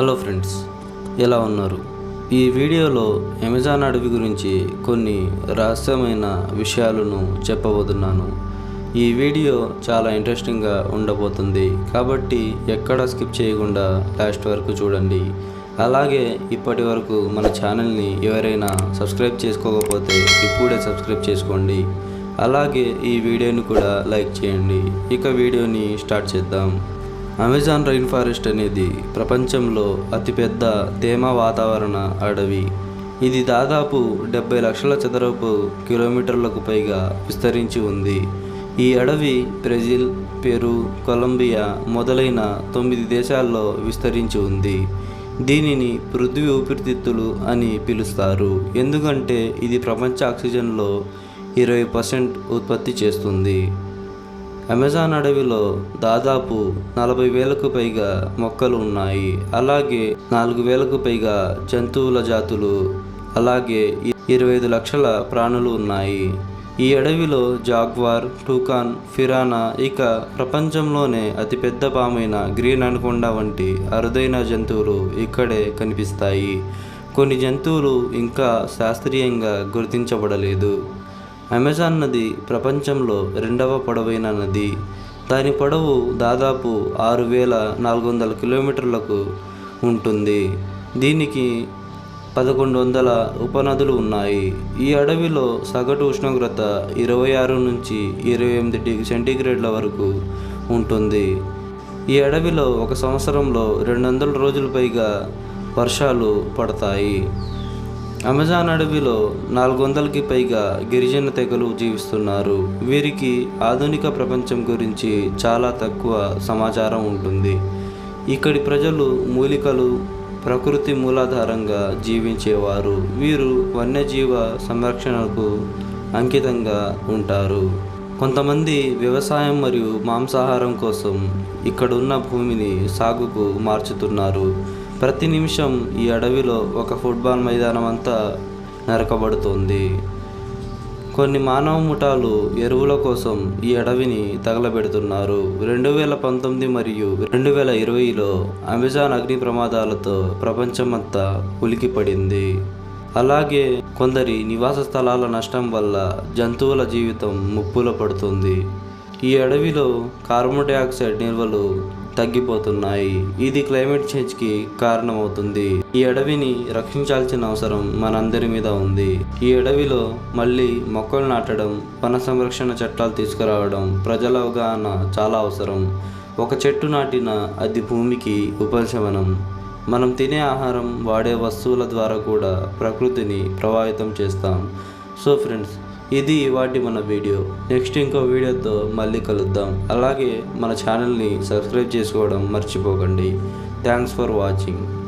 Hello friends ఎలా ఉన్నారు? ఈ వీడియోలో అమెజాన్ అడవి గురించి కొన్ని రహస్యమైన విషయాలను చెప్పబోతున్నాను. ఈ వీడియో చాలా ఇంట్రెస్టింగ్గా ఉండబోతుంది. కాబట్టి ఎక్కడ స్కిప్ చేయకుండా లాస్ట్ వరకు చూడండి. అలాగే ఇప్పటి వరకు మన ఛానల్ని ఎవరైనా సబ్స్క్రైబ్ చేసుకోకపోతే ఇప్పుడే సబ్స్క్రైబ్ చేసుకోండి. అలాగే ఈ వీడియోని కూడా లైక్ చేయండి. ఇక వీడియోని స్టార్ట్ చేద్దాం. అమెజాన్ రైన్ ఫారెస్ట్ అనేది ప్రపంచంలో అతిపెద్ద తేమ వాతావరణ అడవి. ఇది దాదాపు డెబ్బై లక్షల చదరపు కిలోమీటర్లకు పైగా విస్తరించి ఉంది. ఈ అడవి బ్రెజిల్ పెరు కొలంబియా మొదలైన తొమ్మిది దేశాల్లో విస్తరించి ఉంది. దీనిని పృథ్వీ ఊపిరితిత్తులు అని పిలుస్తారు. ఎందుకంటే ఇది ప్రపంచ ఆక్సిజన్లో ఇరవై పర్సెంట్ ఉత్పత్తి చేస్తుంది. అమెజాన్ అడవిలో దాదాపు నలభై వేలకు పైగా మొక్కలు ఉన్నాయి. అలాగే నాలుగు వేలకు పైగా జంతువుల జాతులు అలాగే ఇరవై ఐదు లక్షల ప్రాణులు ఉన్నాయి. ఈ అడవిలో జాగ్వార్ టూకాన్ ఫిరానా ఇక ప్రపంచంలోనే అతిపెద్ద పామైన గ్రీన్ అనకొండ వంటి అరుదైన జంతువులు ఇక్కడే కనిపిస్తాయి. కొన్ని జంతువులు ఇంకా శాస్త్రీయంగా గుర్తించబడలేదు. అమెజాన్ నది ప్రపంచంలో రెండవ పొడవైన నది. దాని పొడవు దాదాపు ఆరు వేల నాలుగు వందల కిలోమీటర్లకు ఉంటుంది. దీనికి పదకొండు వందల ఉపనదులు ఉన్నాయి. ఈ అడవిలో సగటు ఉష్ణోగ్రత ఇరవై ఆరు నుంచి ఇరవై ఎనిమిది డిగ్రీ సెంటీగ్రేడ్ల వరకు ఉంటుంది. ఈ అడవిలో ఒక సంవత్సరంలో రెండు వందల రోజుల పైగా వర్షాలు పడతాయి. అమెజాన్ అడవిలో నాలుగు వందలకి పైగా గిరిజన తెగలు జీవిస్తున్నారు. వీరికి ఆధునిక ప్రపంచం గురించి చాలా తక్కువ సమాచారం ఉంటుంది. ఇక్కడి ప్రజలు మూలికలు ప్రకృతి మూలాధారంగా జీవించేవారు. వీరు వన్యజీవ సంరక్షణకు అంకితంగా ఉంటారు. కొంతమంది వ్యవసాయం మరియు మాంసాహారం కోసం ఇక్కడున్న భూమిని సాగుకు మార్చుతున్నారు. ప్రతి నిమిషం ఈ అడవిలో ఒక ఫుట్బాల్ మైదానం అంతా నరకబడుతుంది. కొన్ని మానవ ముఠాలు ఎరువుల కోసం ఈ అడవిని తగలబెడుతున్నారు. రెండు వేల పంతొమ్మిది మరియు రెండు వేల ఇరవైలో అమెజాన్ అగ్ని ప్రమాదాలతో ప్రపంచమంతా ఉలికిపడింది. అలాగే కొందరి నివాస స్థలాల నష్టం వల్ల జంతువుల జీవితం ముప్పులో పడుతుంది. ఈ అడవిలో కార్బన్ డైఆక్సైడ్ నిల్వలు తగ్గిపోతున్నాయి. ఇది క్లైమేట్ చేంజ్కి కారణమవుతుంది. ఈ అడవిని రక్షించాల్సిన అవసరం మనందరి మీద ఉంది. ఈ అడవిలో మళ్ళీ మొక్కలు నాటడం వన సంరక్షణ చట్టాలు తీసుకురావడం ప్రజల అవగాహన చాలా అవసరం. ఒక చెట్టు నాటిన అది భూమికి ఉపశమనం. మనం తినే ఆహారం వాడే వస్తువుల ద్వారా కూడా ప్రకృతిని ప్రభావితం చేస్తాం. సో ఫ్రెండ్స్ ఇది వాటి మన వీడియో. నెక్స్ట్ ఇంకో వీడియోతో మళ్ళీ కలుద్దాం. అలాగే మన ఛానల్ని సబ్స్క్రైబ్ చేసుకోవడం మర్చిపోకండి. Thanks for watching.